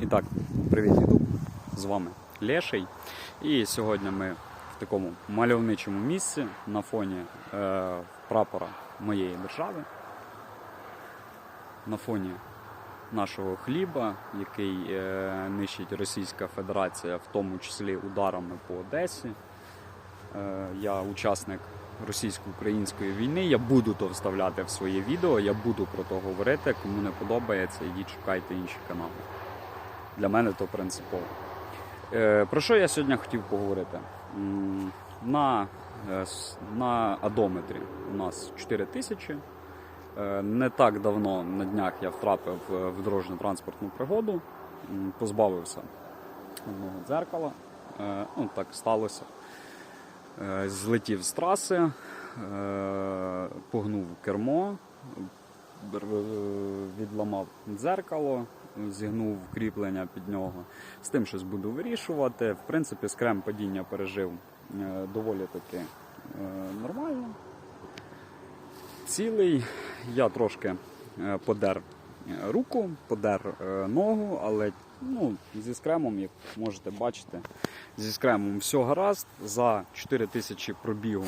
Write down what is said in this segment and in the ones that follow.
І так, привіт, Ютуб! З вами Леший. І сьогодні ми в такому мальовничому місці на фоні е, прапора моєї держави, на фоні нашого хліба, який е, нищить Російська Федерація, в тому числі ударами по Одесі. Е, я учасник російсько-української війни. Я буду то вставляти в своє відео, я буду про то говорити. Кому не подобається, йдіть шукайте інші канали. Для мене то принципово. Е, Про що я сьогодні хотів поговорити? На, е, на адометрі у нас 4 тисячі. Е, Не так давно на днях я втрапив в дорожньо-транспортну пригоду, позбавився одного дзеркала. Ну, так сталося. Злетів з траси, погнув кермо, відламав дзеркало, зігнув кріплення під нього. З тим щось буду вирішувати. В принципі, скрем падіння пережив е, доволі таки е, нормально. Цілий. Я трошки е, подер руку, подер ногу, але ну, зі скремом, як можете бачити, зі скремом все гаразд. За 4 тисячі пробігу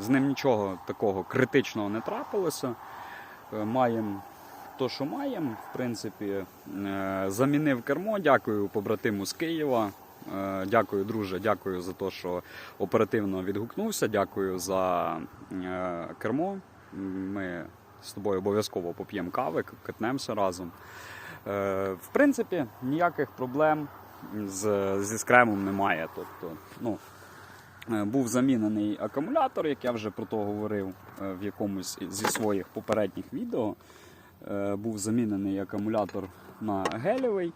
з ним нічого такого критичного не трапилося. Маємо то, що маємо. В принципі, Е, замінив кермо. Дякую побратиму з Києва. Е, Дякую, друже, дякую за те, що оперативно відгукнувся. Dякую за е, кермо. Ми з тобою обов'язково поп'ємо кави, катнемося разом. В принципі, ніяких проблем з, зі скремом немає. Тобто, ну, Був замінений акумулятор, як я вже про то говорив в якомусь зі своїх попередніх відео. Е, Був замінений акумулятор на гелєвий.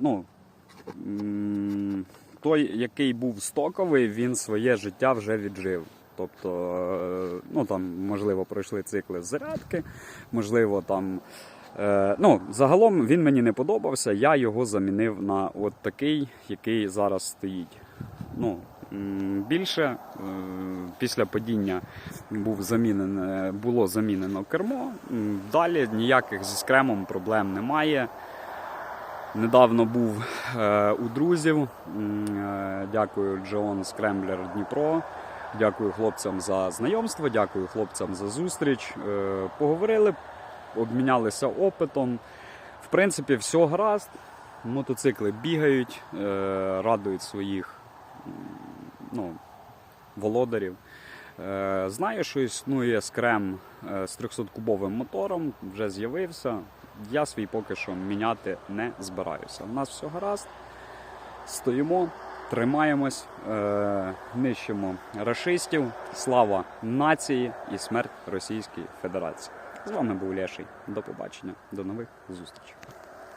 Ну, той, який був стоковий, він своє життя вже віджив. Тобто, е, ну там, можливо, пройшли цикли зарядки, можливо, там. Е, ну, загалом він мені не подобався. Я його замінив на от такий, який зараз стоїть. Ну, більше е, після падіння був замінене, було замінено кермо. Далі ніяких зі скремом проблем немає. Недавно був е, у друзів. Е, Дякую Джон Скремблер Дніпро. Дякую хлопцям за знайомство, дякую хлопцям за зустріч. Поговорили, обмінялися опитом. В принципі, все гаразд. Мотоцикли бігають, радують своїх ну, володарів. Е, Знаю, що існує скрем е, з 300-кубовим мотором, вже з'явився. Я свій поки що міняти не збираюся. У нас все гаразд. Стоїмо, тримаємось, е, нищимо рашистів. Слава нації і смерть Російській Федерації. З вами був Леший. До побачення, до нових зустрічей.